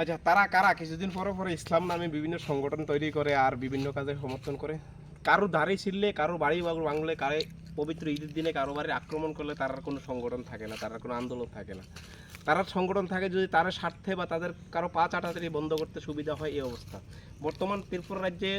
আচ্ছা তারা কারা? কিছুদিন পরে পরে ইসলাম নামে বিভিন্ন সংগঠন তৈরি করে আর বিভিন্ন কাজে সমর্থন করে। কারও দাড়ি ছিললে কারও বাড়ি ভাঙলে, কারে পবিত্র ঈদের দিনে কারও বাড়ি আক্রমণ করলে তার কোনো সংগঠন থাকে না, তার কোনো আন্দোলন থাকে না। তারা সংগঠন থাকে যদি তার স্বার্থে বা তাদের কারও পা চাটাচাটি বন্ধ করতে সুবিধা হয়, এই অবস্থা। বর্তমান ত্রিপুরা রাজ্যে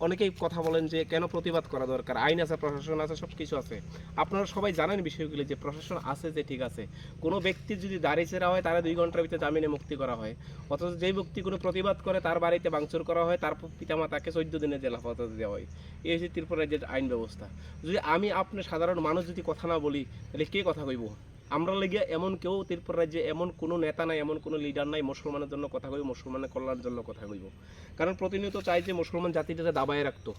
অনেকেই কথা বলেন যে কেন প্রতিবাদ করা দরকার? আইন আছে, প্রশাসন আছে সব কিছু আছে। আপনারা সবাই জানেন বিষয়গুলি যে প্রশাসন আছে যে ঠিক আছে। কোনো ব্যক্তি যদি দাঁড়িয়ে চেরা হয়, তারা দুই ঘণ্টার ভিতরে জামিনে মুক্তি করা হয়। অথচ যেই ব্যক্তি কোনো প্রতিবাদ করে, তার বাড়িতে ভাঙচুর করা হয়, তার পিতামাতাকে চোদ্দ দিনের জেলা ফাজত দেওয়া হয়। এই হচ্ছে ত্রিপুরা রাজ্যের আইন ব্যবস্থা। যদি আমি আপনি সাধারণ মানুষ যদি কথা না বলি, তাহলে কে কথা কইব? আমরা লেগে এমন কেউ ত্রিপুরা রাজ্যে এমন কোনো নেতা নাই, এমন কোনো লিডার নাই, মুসলমানের জন্য কথা কইব, মুসলমানের কল্যাণের জন্য কথা কইব। কারণ প্রতিনিয়ত চাই যে মুসলমান জাতিটাকে দাবায় রাখতো।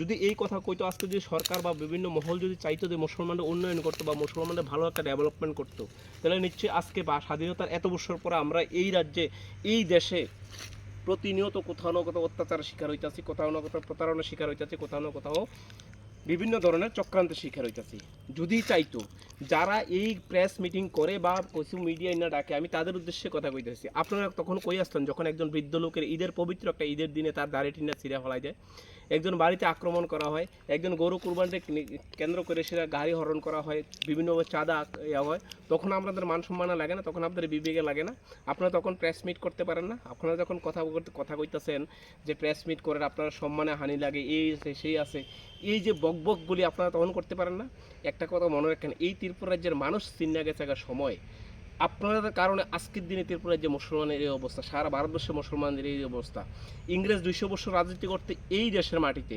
যদি এই কথা কইতো, আজকে যদি সরকার বা বিভিন্ন মহল যদি চাইতো যে মুসলমানদের উন্নয়ন করতো বা মুসলমানদের ভালো একটা ডেভেলপমেন্ট করতো, তাহলে নিশ্চয়ই আজকে বা স্বাধীনতার এত বছর পরে আমরা এই রাজ্যে, এই দেশে প্রতিনিয়ত কোথাও না কোথাও অত্যাচারের শিকার হইতাছি, কোথাও না কোথাও প্রতারণার শিকার হইতাছি, কোথাও না কোথাও বিভিন্ন ধরনের চক্রান্তের শিকার হইতাছি। যদি চাইতো যারা এই প্রেস মিটিং করে বা কিছু মিডিয়া না ডাকে, আমি তাদের উদ্দেশ্যে কথা কইতেছি। আপনারা তখন কই আসতেন? যখন একজন বৃদ্ধ লোকের ঈদের পবিত্র একটা ঈদের দিনে তার দাড়ি টিনা ছিঁড়ে ফেলা যায়। একজন বাড়িতে আক্রমণ করা হয়, একজন গরু কুরবানকে কেন্দ্র করে সেটা গাড়ি হরণ করা হয় বিভিন্নভাবে চাঁদা ইয়া হয়। তখন আপনাদের মান সম্মান লাগে না, তখন আপনাদের বিবেকে লাগে না। আপনারা তখন প্রেস মিট করতে পারেন না। আপনারা যখন কথা কথা কইতেছেন যে প্রেস মিট করেন, আপনার সম্মানে হানি লাগে, এই আছে, সেই আছে, এই যে বকবকগুলি আপনারা তখন করতে পারেন না। একটা কথা মনে রাখেন, এই ত্রিপুরা রাজ্যের মানুষ চিন্না গেছে একটা সময়। আপনাদের কারণে আজকের দিনে ত্রিপুরা রাজ্যে মুসলমানের এই অবস্থা, সারা ভারতবর্ষে মুসলমানদের এই অবস্থা। ইংরেজ দুইশো বছর রাজনীতি করতে এই দেশের মাটিতে,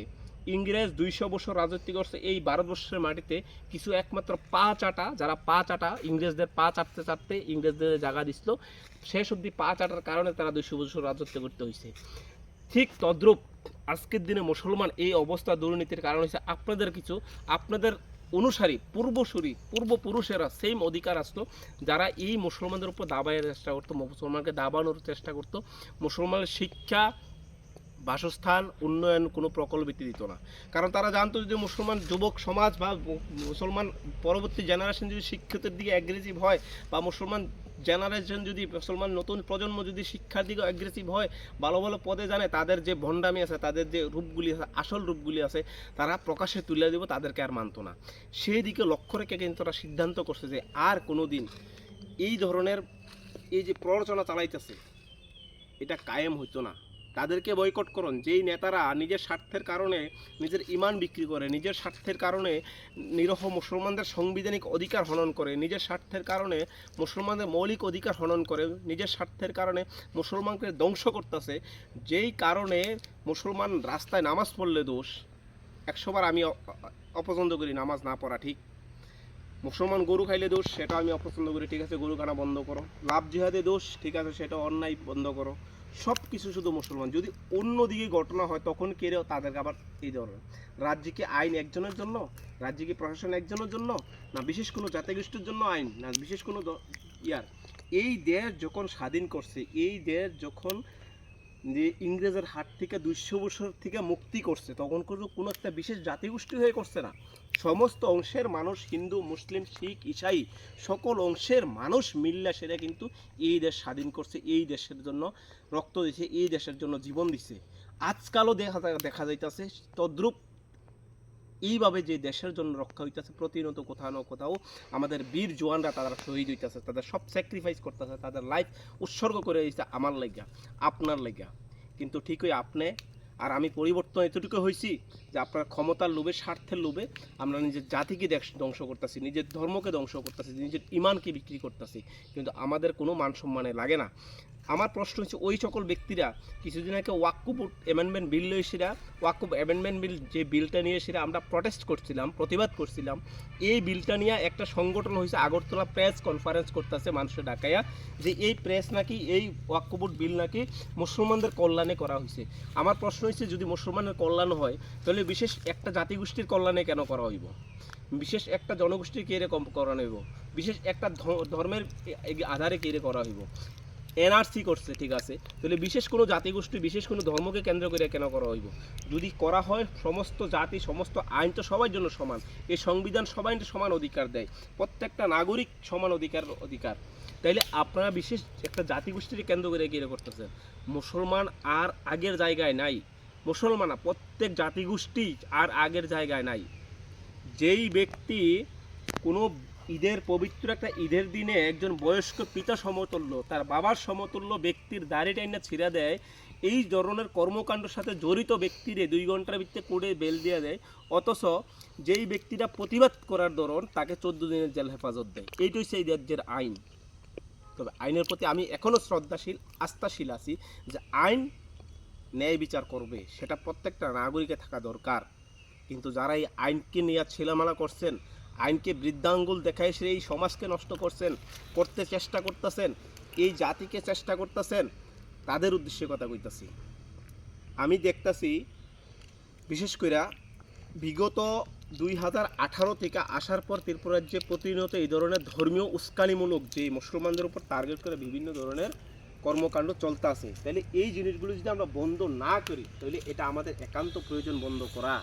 ইংরেজ দুইশো বছর রাজত্ব করছে এই ভারতবর্ষের মাটিতে কিছু একমাত্র পা চাটা, যারা পা চাটা, ইংরেজদের পা চাটতে চাটতে ইংরেজদের জায়গা দিছিল, শেষ অবধি পা চাটার কারণে তারা দুইশো বছর রাজত্ব করতে হয়েছে ঠিক তদ্রূপ আজকের দিনে মুসলমান এই অবস্থা দুর্নীতির কারণ হচ্ছে আপনাদের কিছু, আপনাদের অনুসারী, পূর্বসূরি, পূর্বপুরুষেরা সেম অধিকার আসতো। যারা এই মুসলমানদের উপর দাবায়ের চেষ্টা করতো, মুসলমানকে দাবানোর চেষ্টা করতো, মুসলমানের শিক্ষা, বাসস্থান, উন্নয়ন কোনো প্রকল্পিত দিত না। কারণ তারা জানতো যদি মুসলমান যুবক সমাজ বা মুসলমান পরবর্তী জেনারেশন যদি শিক্ষিতের দিকে অ্যাগ্রেসিভ হয় বা মুসলমান জেনারেশন যদি মুসলমান নতুন প্রজন্ম যদি শিক্ষার দিকে অ্যাগ্রেসিভ হয়, ভালো ভালো পদে জানে, তাদের যে ভণ্ডামি আছে, তাদের যে রূপগুলি আছে, আসল রূপগুলি আছে, তারা প্রকাশে তুলে দেব, তাদেরকে আর মানত না। সেই দিকে লক্ষ্য রেখে কিন্তু তারা সিদ্ধান্ত করছে যে আর কোনো দিন এই ধরনের এই যে প্ররোচনা চালাইতেছে, এটা কায়েম হইতো না। তাদেরকে বয়কট করুন। যেই নেতারা নিজের স্বার্থের কারণে নিজের ইমান বিক্রি করে, নিজের স্বার্থের কারণে নিরহ মুসলমানদের সাংবিধানিক অধিকার হনন করে, নিজের স্বার্থের কারণে মুসলমানদের মৌলিক অধিকার হনন করে, নিজের স্বার্থের কারণে মুসলমানকে ধ্বংস করতেছে, যেই কারণে মুসলমান রাস্তায় নামাজ পড়লে দোষ। একশোবার আমি অপছন্দ করি নামাজ না পড়া, ঠিক? মুসলমান গরু খাইলে দোষ সেটা আমি অপছন্দ করি, ঠিক আছে? গরু খানা বন্ধ করো। লাভ জিহাদে দোষ, ঠিক আছে? সেটা অন্যায় বন্ধ করো। সব কিছু শুধু মুসলমান। যদি অন্য দিকে ঘটনা হয়, তখন কেড়ে তাদেরকে আবার এই ধরনের? রাজ্যে কি আইন একজনের জন্য? রাজ্যে কি প্রশাসন একজনের জন্য? না বিশেষ কোনো জাতিগোষ্ঠীর জন্য আইন? না বিশেষ কোনো ইয়ার? এই দেশ যখন স্বাধীন করছে, এই দেশ যখন যে ইংরেজের হাত থেকে দুইশো বছর থেকে মুক্তি করছে, তখন কিন্তু কোনো একটা বিশেষ জাতিগোষ্ঠী হয়ে করছে না। সমস্ত অংশের মানুষ হিন্দু, মুসলিম, শিখ, ইসাই সকল অংশের মানুষ মিল্লা সেরা কিন্তু এই দেশ স্বাধীন করছে, এই দেশের জন্য রক্ত দিছে, এই দেশের জন্য জীবন দিছে। আজকালও দেখা দেখা যাইতেছে, তদ্রূপ এইভাবে যে দেশের জন্য রক্ষা হইতেছে, প্রতিনিয়ত কোথাও না কোথাও আমাদের বীর জওয়ানরা তারা শহীদ হইতেছে, তাদের সব স্যাক্রিফাইস করতেছে, তাদের লাইফ উৎসর্গ করে দিচ্ছে আমার লাগিয়া আপনার লাগিয়া কিন্তু ঠিকই আপনি, আর আমি পরিবর্তন এতটুকু হয়েছি যে আপনার ক্ষমতার লোভে, স্বার্থের লোভে আমরা নিজের জাতিকে ধ্বংস করতেছি, নিজের ধর্মকে ধ্বংস করতেছি, নিজের ইমানকে বিক্রি করতেছি। কিন্তু আমাদের কোনো মান সম্মানে লাগে না। আমার প্রশ্ন হচ্ছে, ওই সকল ব্যক্তিরা কিছুদিন আগে ওয়াকুব অ্যামেন্ডমেন্ট বিল লয়ে সেরা ওয়াকুব অ্যামেন্ডমেন্ট বিল যে বিলটা নিয়ে সেটা আমরা প্রটেস্ট করছিলাম, প্রতিবাদ করছিলাম। এই বিলটা নিয়ে একটা সংগঠন হয়েছে, আগরতলা প্রেস কনফারেন্স করতেছে মানুষের ডাকাইয়া, যে এই প্রেস নাকি, এই ওয়াকুবুট বিল নাকি মুসলমানদের কল্যাণে করা হয়েছে। আমার প্রশ্ন হচ্ছে, যদি মুসলমানের কল্যাণ হয়, তাহলে বিশেষ একটা জাতিগোষ্ঠীর কল্যাণে কেন করা হইব? বিশেষ একটা জনগোষ্ঠীর কে কম করা হইব? বিশেষ একটা ধর্মের আধারে কে করা হইব? এনআরসি করছে, ঠিক আছে? তাহলে বিশেষ কোনো জাতিগোষ্ঠী, বিশেষ কোনো ধর্মকে কেন্দ্র করে কেন করা হইব? যদি করা হয়, সমস্ত জাতি, সমস্ত আইন তো সবার জন্য সমান। এই সংবিধান সবাই সমান অধিকার দেয়। প্রত্যেকটা নাগরিক সমান অধিকার অধিকার। তাইলে আপনারা বিশেষ একটা জাতিগোষ্ঠীকে কেন্দ্র করে এগিয়ে করতেছেন? মুসলমান আর আগের জায়গায় নাই। মুসলমান প্রত্যেক জাতিগোষ্ঠী আর আগের জায়গায় নাই। যেই ব্যক্তি কোনো ঈদের পবিত্র একটা ঈদের দিনে একজন বয়স্ক পিতা সমতুল্য, তার বাবার সমতুল্য ব্যক্তির দাড়ি টাইনা ছিঁড়া দেয়। এই ধরনের কর্মকাণ্ডের সাথে জড়িত ব্যক্তিরে দুই ঘণ্টার ভিত্তিতে কোর্টে বেল দিয়ে দেয়। অথচ যেই ব্যক্তিটা প্রতিবাদ করার দরুন তাকে চোদ্দ দিনের জেল হেফাজত দেয়। এইটাই সেই রাজ্যের আইন। তবে আইনের প্রতি আমি এখনও শ্রদ্ধাশীল, আস্থাশীল আছি যে আইন ন্যায় বিচার করবে, সেটা প্রত্যেকটা নাগরিকে থাকা দরকার। কিন্তু যারা এই আইনকে নিয়ে ছেলেমালা করছেন আইনকে বৃদ্ধাঙ্গুল দেখায় সে এই সমাজকে নষ্ট করছেন, করতে চেষ্টা করতেছেন, এই জাতিকে চেষ্টা করতেছেন, তাদের উদ্দেশ্যে কথা কইতাছি। আমি দেখতাছি, বিশেষ করে বিগত দুই হাজার আঠারো থেকে আসার পর ত্রিপুরা রাজ্যে প্রতিনিয়ত এই ধরনের ধর্মীয় উস্কানিমূলক যে মুসলমানদের উপর টার্গেট করে বিভিন্ন ধরনের কর্মকাণ্ড চলতে আছে, তাহলে এই জিনিসগুলো যদি আমরা বন্ধ না করি, তাহলে এটা আমাদের একান্ত প্রয়োজন বন্ধ করা।